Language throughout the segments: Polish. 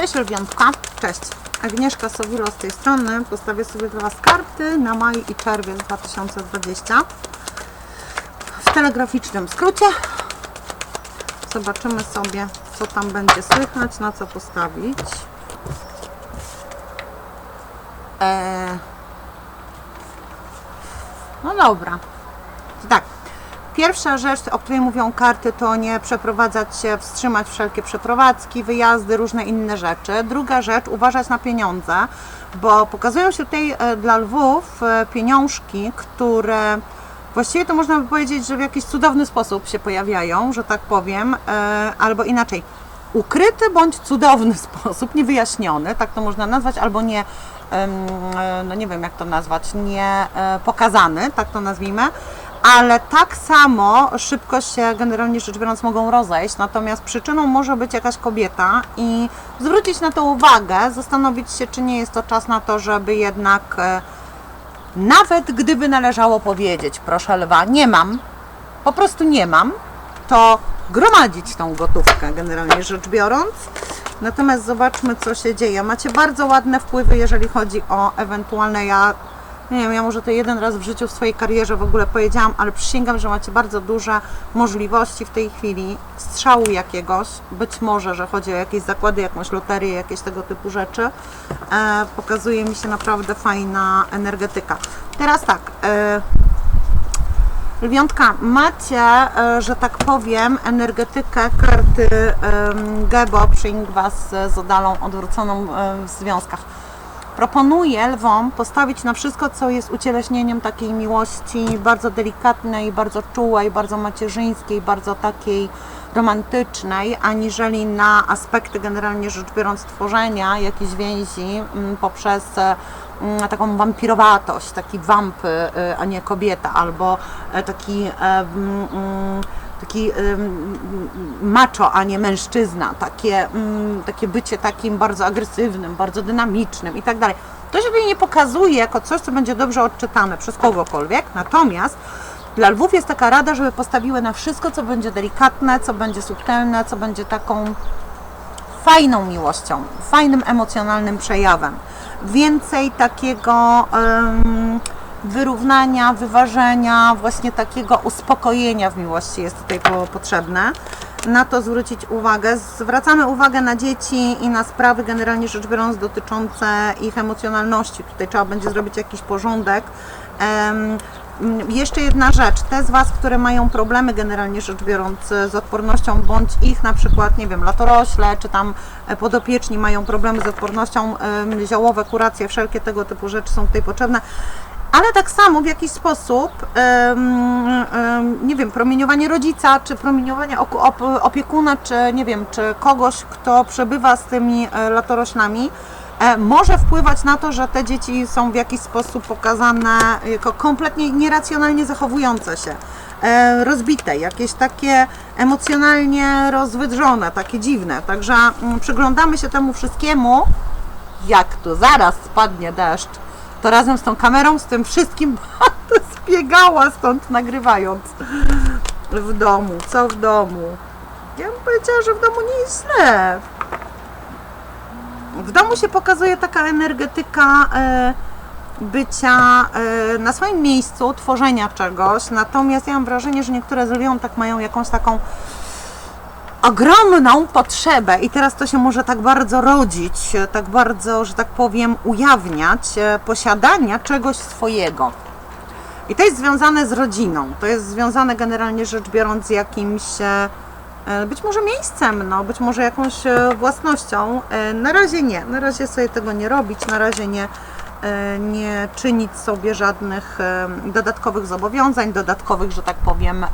Cześć Lwiątka. Cześć. Agnieszka Sowilo z tej strony. Postawię sobie dla Was karty na maj i czerwiec 2020 w telegraficznym skrócie. Zobaczymy sobie, co tam będzie słychać, na co postawić. Eee... No dobra. Tak. Pierwsza rzecz, o której mówią karty, to nie przeprowadzać się, wstrzymać wszelkie przeprowadzki, wyjazdy, różne inne rzeczy. Druga rzecz, uważać na pieniądze, bo pokazują się tutaj e, dla lwów e, pieniążki, które właściwie to można by powiedzieć, że w jakiś cudowny sposób się pojawiają, że tak powiem, e, albo inaczej. Ukryty bądź cudowny sposób, niewyjaśniony, tak to można nazwać, albo nie, no nie wiem jak to nazwać, nie pokazany, tak to nazwijmy, ale tak samo szybko się generalnie rzecz biorąc mogą rozejść, natomiast przyczyną może być jakaś kobieta i zwrócić na to uwagę, zastanowić się, czy nie jest to czas na to, żeby jednak e, nawet gdyby należało powiedzieć, proszę lwa, nie mam, po prostu nie mam, to gromadzić tą gotówkę, generalnie rzecz biorąc. Natomiast zobaczmy, co się dzieje. Macie bardzo ładne wpływy, jeżeli chodzi o ewentualne, ja nie wiem, ja może to jeden raz w życiu w swojej karierze w ogóle powiedziałam, ale przysięgam, że macie bardzo duże możliwości w tej chwili strzału jakiegoś, być może, że chodzi o jakieś zakłady, jakąś loterię, jakieś tego typu rzeczy. E, pokazuje mi się naprawdę fajna energetyka. Teraz tak, e, Lwiątka, macie, e, że tak powiem, energetykę karty Gebo, przyjmij Was z Odalą odwróconą e, w związkach. Proponuję lwom postawić na wszystko, co jest ucieleśnieniem takiej miłości bardzo delikatnej, bardzo czułej, bardzo macierzyńskiej, bardzo takiej romantycznej, aniżeli na aspekty generalnie rzecz biorąc tworzenia jakiejś więzi mm, poprzez e, taką wampirowatość, taki wampy, y, a nie kobieta, albo e, taki e, mm, mm, taki ym, macho, a nie mężczyzna, takie, mm, takie bycie takim bardzo agresywnym, bardzo dynamicznym i tak dalej. To się tutaj nie pokazuje jako coś, co będzie dobrze odczytane przez kogokolwiek, natomiast dla lwów jest taka rada, żeby postawiły na wszystko, co będzie delikatne, co będzie subtelne, co będzie taką fajną miłością, fajnym emocjonalnym przejawem. Więcej takiego em, wyrównania, wyważenia, właśnie takiego uspokojenia w miłości jest tutaj po, potrzebne. Na to zwrócić uwagę. Zwracamy uwagę na dzieci i na sprawy generalnie rzecz biorąc dotyczące ich emocjonalności. Tutaj trzeba będzie zrobić jakiś porządek. Jeszcze jedna rzecz, te z Was, które mają problemy generalnie rzecz biorąc e, z odpornością, bądź ich na przykład, nie wiem, latorośle, czy tam e, podopieczni mają problemy z odpornością, ziołowe, kuracje, wszelkie tego typu rzeczy są tutaj potrzebne. Ale tak samo w jakiś sposób, nie wiem, promieniowanie rodzica, czy promieniowanie opiekuna, czy nie wiem, czy kogoś, kto przebywa z tymi e, latoroślami, może wpływać na to, że te dzieci są w jakiś sposób pokazane jako kompletnie nieracjonalnie zachowujące się, e, rozbite, jakieś takie emocjonalnie rozwydrzone, takie dziwne. Także mm, przyglądamy się temu wszystkiemu, jak tu zaraz spadnie deszcz, to razem z tą kamerą, z tym wszystkim zbiegała stąd nagrywając w domu. Co w domu? Ja bym powiedziała, że w domu nie jest źle. W domu się pokazuje taka energetyka e, bycia e, na swoim miejscu, tworzenia czegoś. Natomiast ja mam wrażenie, że niektóre z lwią tak mają jakąś taką ogromną potrzebę i teraz to się może tak bardzo rodzić, tak bardzo, że tak powiem, ujawniać e, posiadania czegoś swojego. I to jest związane z rodziną, to jest związane generalnie rzecz biorąc z jakimś być może miejscem, no, być może jakąś e, własnością. E, Na razie nie, na razie sobie tego nie robić, na razie nie, e, nie czynić sobie żadnych e, dodatkowych zobowiązań, dodatkowych, że tak powiem, e,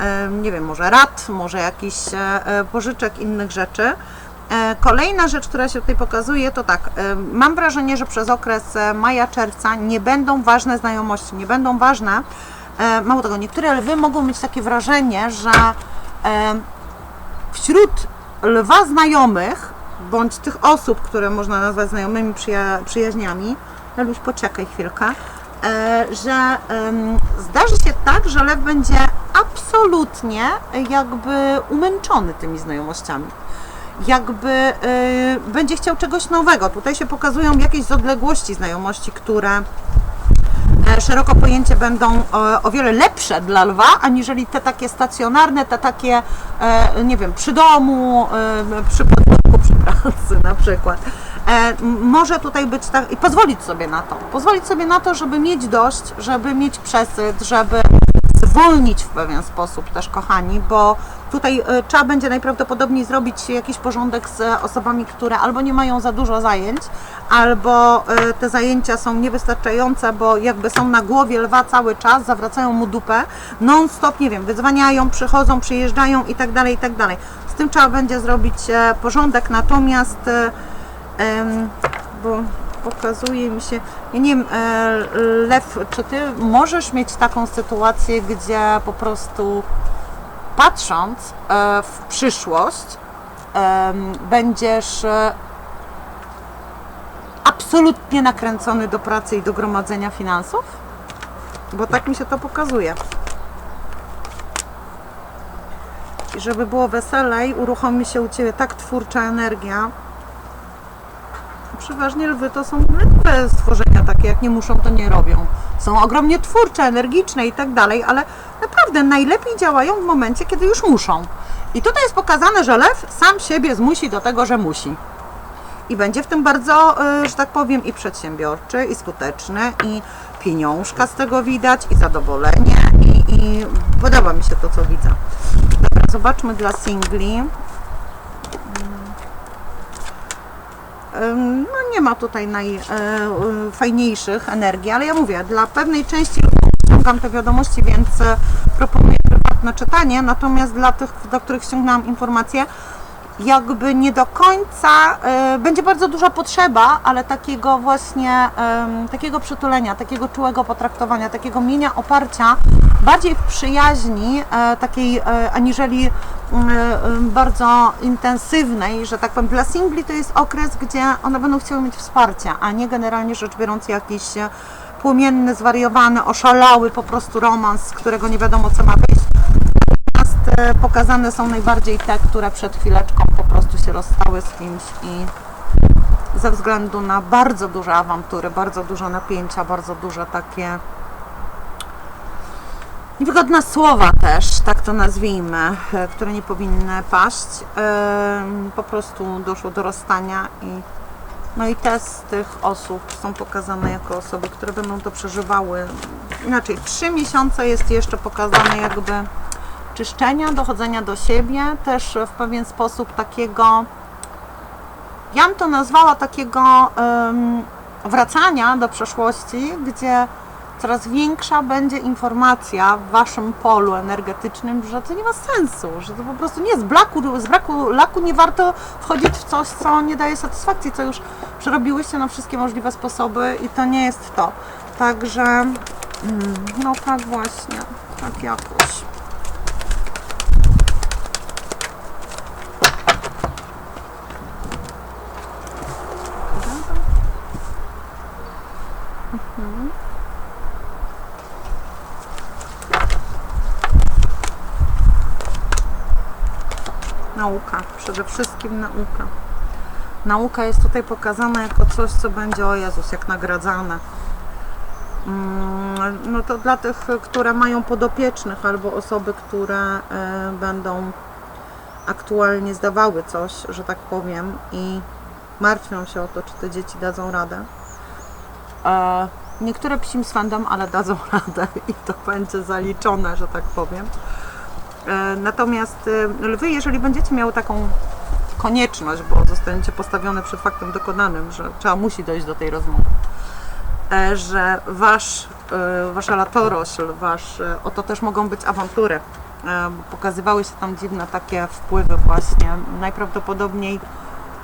e, nie wiem, może rad, może jakichś e, e, pożyczek, innych rzeczy. E, Kolejna rzecz, która się tutaj pokazuje, to tak, e, mam wrażenie, że przez okres e, maja-czerwca nie będą ważne znajomości, nie będą ważne. e, Mało tego, niektóre lwy mogą mieć takie wrażenie, że e, wśród lwa znajomych, bądź tych osób, które można nazwać znajomymi przyja- przyjaźniami, Leluś, poczekaj chwilkę, e, że zdarzy się tak, że lew będzie absolutnie jakby umęczony tymi znajomościami. jakby y, będzie chciał czegoś nowego. Tutaj się pokazują jakieś z odległości znajomości, które e, szeroko pojęcie będą e, o wiele lepsze dla lwa, aniżeli te takie stacjonarne, te takie, e, nie wiem, przy domu, e, przy podwórku, przy pracy na przykład. E, Może tutaj być tak i pozwolić sobie na to. Pozwolić sobie na to, żeby mieć dość, żeby mieć przesyt, żeby zwolnić w pewien sposób też, kochani, bo tutaj e, trzeba będzie najprawdopodobniej zrobić jakiś porządek z e, osobami, które albo nie mają za dużo zajęć, albo e, te zajęcia są niewystarczające, bo jakby są na głowie lwa cały czas, zawracają mu dupę, non-stop, nie wiem, wydzwaniają, przychodzą, przyjeżdżają i tak dalej, i tak dalej. Z tym trzeba będzie zrobić e, porządek, natomiast e, bo pokazuje mi się, nie wiem, Lew, czy ty możesz mieć taką sytuację, gdzie po prostu patrząc w przyszłość, będziesz absolutnie nakręcony do pracy i do gromadzenia finansów? Bo tak mi się to pokazuje. I żeby było weselej, uruchomi się u Ciebie tak twórcza energia, przeważnie lwy to są lekkie stworzenia, takie jak nie muszą, to nie robią. Są ogromnie twórcze, energiczne i tak dalej, ale naprawdę najlepiej działają w momencie, kiedy już muszą. I tutaj jest pokazane, że lew sam siebie zmusi do tego, że musi. I będzie w tym bardzo, y, że tak powiem, i przedsiębiorczy, i skuteczny, i pieniążka z tego widać, i zadowolenie, i, i podoba mi się to, co widzę. Dobra, zobaczmy dla singli. Ym, No nie ma tutaj najfajniejszych energii, ale ja mówię, dla pewnej części ściągam te wiadomości, więc e, proponuję prywatne czytanie, natomiast dla tych, do których ściągnęłam informacje, jakby nie do końca, e, będzie bardzo duża potrzeba, ale takiego właśnie, em, takiego przytulenia, takiego czułego potraktowania, takiego mienia oparcia bardziej w przyjaźni, e, takiej e, aniżeli mm, e, bardzo intensywnej, że tak powiem. Dla singli to jest okres, gdzie one będą chciały mieć wsparcie, a nie generalnie rzecz biorąc jakiś płomienny, zwariowany, oszalały po prostu romans, z którego nie wiadomo co ma wyjść. Pokazane są najbardziej te, które przed chwileczką po prostu się rozstały z kimś i ze względu na bardzo duże awantury, bardzo duże napięcia, bardzo duże takie niewygodne słowa też, tak to nazwijmy, e, które nie powinny paść, po prostu doszło do rozstania i no i te z tych osób są pokazane jako osoby, które będą to przeżywały. Inaczej, trzy miesiące jest jeszcze pokazane jakby czyszczenia, dochodzenia do siebie, też w pewien sposób takiego, ja bym to nazwała takiego em, wracania do przeszłości, gdzie coraz większa będzie informacja w waszym polu energetycznym, że to nie ma sensu, że to po prostu nie z braku, z braku laku nie warto wchodzić w coś, co nie daje satysfakcji, co już przerobiłyście na wszystkie możliwe sposoby i to nie jest to. Także mm, no tak właśnie, tak jakoś. Nauka, przede wszystkim nauka. Nauka jest tutaj pokazana jako coś, co będzie, o Jezus, jak nagradzane. Mm, No to dla tych, które mają podopiecznych albo osoby, które e, będą aktualnie zdawały coś, że tak powiem, i martwią się o to, czy te dzieci dadzą radę. E, Niektóre psim swędem, ale dadzą radę i to będzie zaliczone, że tak powiem. E, Natomiast e, lwy, jeżeli będziecie miały taką konieczność, bo zostaniecie postawione przed faktem dokonanym, że trzeba musi dojść do tej rozmowy, e, że wasz, wasza latorośl, wasz, oto też mogą być awantury. Pokazywały się tam dziwne takie wpływy właśnie. Najprawdopodobniej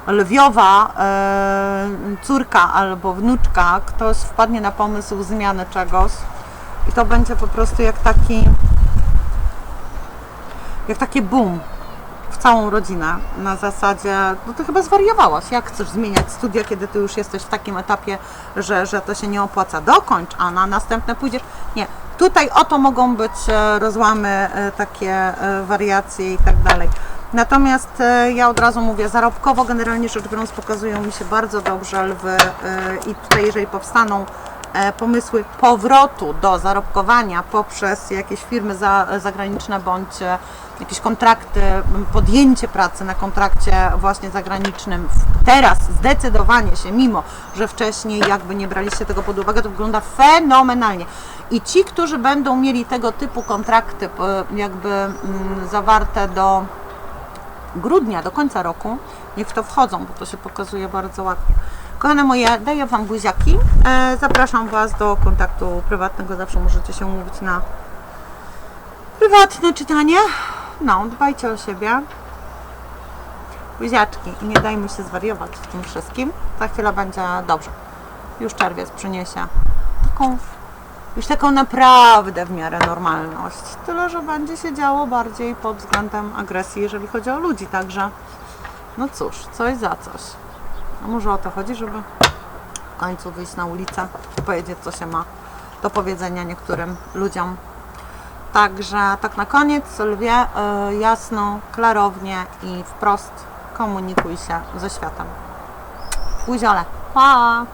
lwiowa córka albo wnuczka, ktoś wpadnie na pomysł zmiany czegoś i to będzie po prostu jak taki jak takie boom w całą rodzinę na zasadzie, no to chyba zwariowałaś, jak chcesz zmieniać studia, kiedy ty już jesteś w takim etapie, że, że to się nie opłaca, dokończ, a na następne pójdziesz, nie, tutaj oto mogą być e, rozłamy, e, takie e, wariacje i tak dalej. Natomiast ja od razu mówię, zarobkowo generalnie rzecz biorąc pokazują mi się bardzo dobrze lwy i tutaj jeżeli powstaną pomysły powrotu do zarobkowania poprzez jakieś firmy za, zagraniczne bądź e, jakieś kontrakty, podjęcie pracy na kontrakcie właśnie zagranicznym, teraz zdecydowanie się, mimo że wcześniej jakby nie braliście tego pod uwagę, to wygląda fenomenalnie. I ci, którzy będą mieli tego typu kontrakty e, jakby zawarte do grudnia, do końca roku, niech w to wchodzą, bo to się pokazuje bardzo ładnie. Kochane moje, daję Wam buziaki. E, zapraszam Was do kontaktu prywatnego. Zawsze możecie się umówić na prywatne czytanie. No, dbajcie o siebie. Buziaczki i nie dajmy się zwariować w tym wszystkim. Za chwilę będzie dobrze. Już czerwiec przyniesie taką, już taką naprawdę w miarę normalność. Tyle, że będzie się działo bardziej pod względem agresji, jeżeli chodzi o ludzi. Także, no cóż, coś za coś. A może o to chodzi, żeby w końcu wyjść na ulicę i powiedzieć, co się ma do powiedzenia niektórym ludziom. Także tak na koniec, lwie y, jasno, klarownie i wprost komunikuj się ze światem. Buziole. Pa!